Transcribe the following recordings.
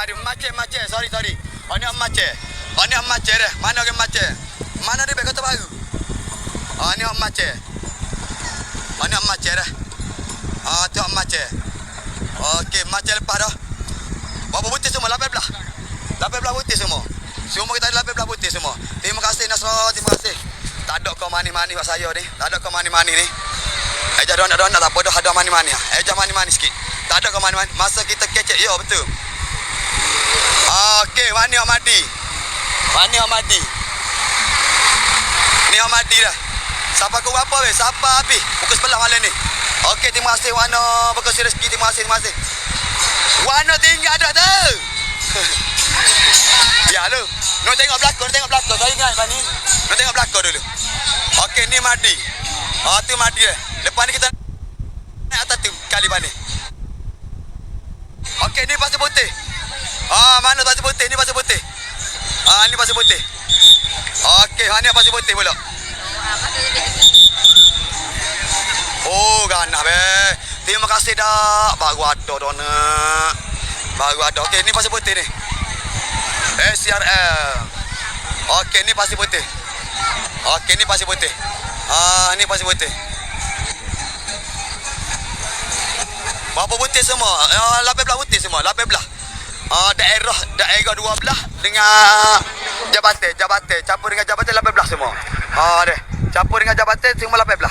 mari macet macet. Sorry sorry. Oh ni macet. Oh ni macet dah. Mana orang macet? Mana dia kota baru? Oh ni macet. Oh ni macet dah. Ah tu macet. Okey, macet lepas dah. Berapa butir semua? 18 belah. 18 belah butir semua. Semua kita ada 18 belah semua. Terima kasih Nasra, terima kasih. Tak ada kau mani-mani buat saya ni. Tak ada kau mani-mani ni. Jangan nak nak tak dah ada mani-mani. Eh jangan mani-mani sikit. Tak ada kau mani-mani. Masa kita kecek, ya betul. Okey, Wani Ahmadi. Wani Ahmadi. Ni Ahmadi dah. Siapa kau apa weh? Siapa habis? Pukul sebelah malam ni. Okey, terima kasih Wana. Berkasih rezeki. Terima kasih, terima kasih. Wana tinggal dah tu. ya lu. Nak tengok belakang, nak tengok belakang. Saya ingat Bani. Nak tengok belakang dulu. Okey, ni Madi. Ah, tu Madi dah. Lepas ni kita naik atas tu kali Bani. Okey, ni pasir putih. Ah, mana pasir putih? Ni pasir putih. Ah, ni pasir putih. Okey, ha ni pasir putih pula. Oh, ganah be. Terima kasih dah. Baru ada dah nak. Baru ada. Okey, ni pasir putih ni. SRL. Okey, ni pasir putih. Okey, ni pasir putih. Ah, ni pasir putih. Berapa butir semua? Ah, 18 butir semua, 18. Ah, daerah daerah 12 dengan jabatan, jabatan, campur dengan jabatan 18 semua. Ah, deh. Campur dengan jabatan semua 18.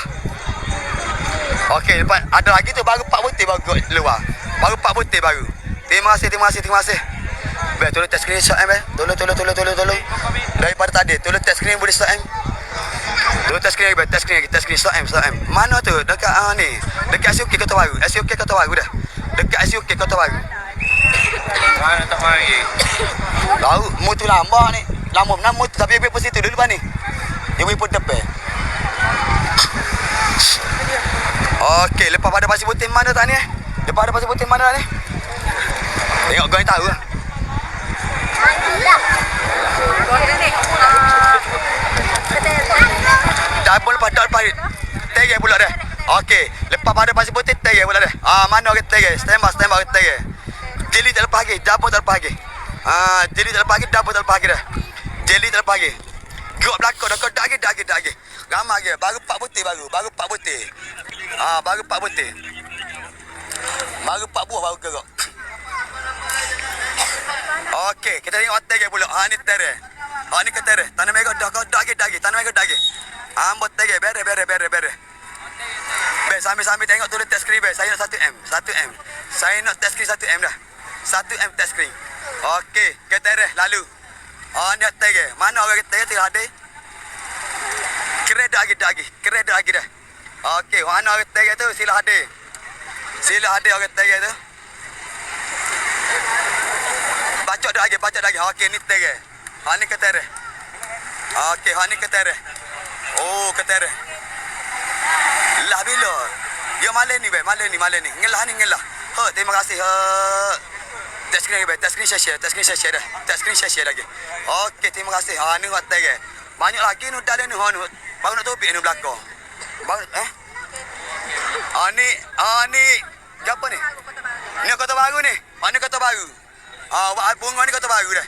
Okey, lepas ada lagi tu baru 4 butir baru kat luar. Baru 4 butir baru. Terima kasih, terima kasih, terima kasih. Baik, tolong test screenshot eh, baik. Tolong, tolong, tolong, tolong, tolong. Daripada tadi, tolong test screen boleh start eh. Tolong test screen lagi. Test screen test screen start eh, start eh. Mana tu? Dekat ah ni. Dekat SUK Kota Baru. SUK Kota Baru dah. Dekat SUK Kota Baru. Mana tak mari? Tahu, mu tu ni. Lama benar mu tu tapi ibu pun situ dulu pan ni. Ibu pun depan. Okey, lepas pada pasir putih mana tak ni eh? Lepas ada pasir putih mana ni? Tengok kau yang tahu lah. Dah pun lepas dah lepas Tegel pula dah. Okey, lepas pada pasir putih tegel pula dah. Ah, mana orang tegel? Stand by, stand by orang tegel. Jeli tak lepas lagi, dapur tak lepas lagi. Ah, jeli tak lepas lagi, dapur tak lepas lagi dah. Jeli tak lepas lagi. Gerak belakang dah kau dah lagi, dah lagi, dah lagi. Ramai lagi. Baru pak putih baru, baru pak putih. Ah, baru pak putih. Baru pak buah baru gerak. Okey, kita tengok hotel ke pula. Ha ni teres. Ha ni ke teres. Tanah merah dah kau dah lagi, dah lagi. Tanah merah dah lagi. Ambot tege, bere bere bere bere. Be, sambil-sambil tengok tulis test be. Saya nak 1M, 1M. Saya nak test screen 1M dah. 1M test screen. Okey, ke teres lalu. Ha ni tege. Mana orang tege tu ada? Dah lagi, dah lagi. Dah lagi dah. Okey, mana orang tege tu sila hadir. Sila hadir orang tege tu. Bacok dah lagi, bacok dah lagi. Okey, ni tege. Ha ni ke teres. Okey, ha ni ke teres. Oh, ke teres. Lah bila? Dia malam ni, be. Malam ni, malam ni. Ngelah ni, ngelah. Ha, terima kasih. Ha. Test screen lagi, be. Test screen share, test screen share dah. Test screen share lagi. Okey, terima kasih. Ha, ni hotel ke. Banyak lagi ni dah ni, ha ni. Baru nak topik ni belakang. Baru, eh? Ha, ni, ha, ni. Siapa ni? Ni kota baru ni. Ha, ni kota baru. Ah, uh, bunga ni kota baru dah.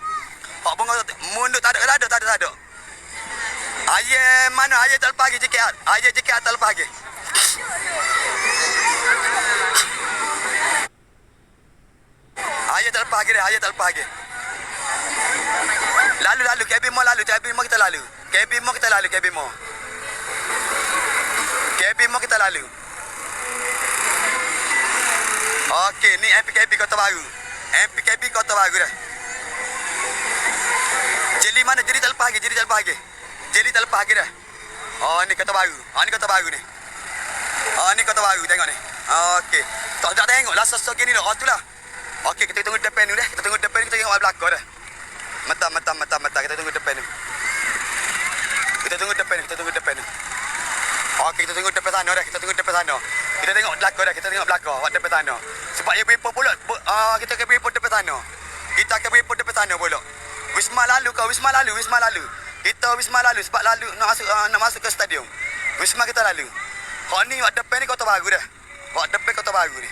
Hak bunga mundur tak ada, tak ada, tak ada, tak ada. Ayah mana ayah tak lepas lagi. Ayah JKR tak lepas lagi. Tak lepas lagi dah, ayah tak lepas lagi. Lalu lalu cabin mall lalu, cabin mall kita lalu. Cabin mall kita lalu, cabin mall. Cabin mall kita lalu. Okey, ni MPKB Kota Baru. MPKB Kota Baru dah. Jeli mana? Jeli tak lepas lagi, jeli tak lepas lagi. Jeli tak lepas lagi dah. Oh, ni Kota Baru. Oh, ni Kota Baru ni. Oh, ni Kota Baru, tengok ni. Okey. Tak tak tengok Okey, kita tunggu depan ni dah. Kita tunggu depan ni, kita tengok belakang dah. Mata, mata, mata, mata. Kita tunggu depan ni. Kita tunggu depan ni, kita tunggu depan ni. Okey, kita tunggu depan sana dah. Kita tunggu depan sana. Kita tengok belakang dah. Kita tengok belakang. Awak depan sana. Sebab dia berimpun pula. Uh, kita akan berimpun depan sana. Kita akan berimpun depan sana pula. Wisma lalu kau. Wisma lalu. Wisma lalu. Kita Wisma lalu. Sebab lalu nak masuk uh, nak masuk ke stadium. Wisma kita lalu. Kau ni awak depan ni kota baru dah. Awak depan kota baru ni.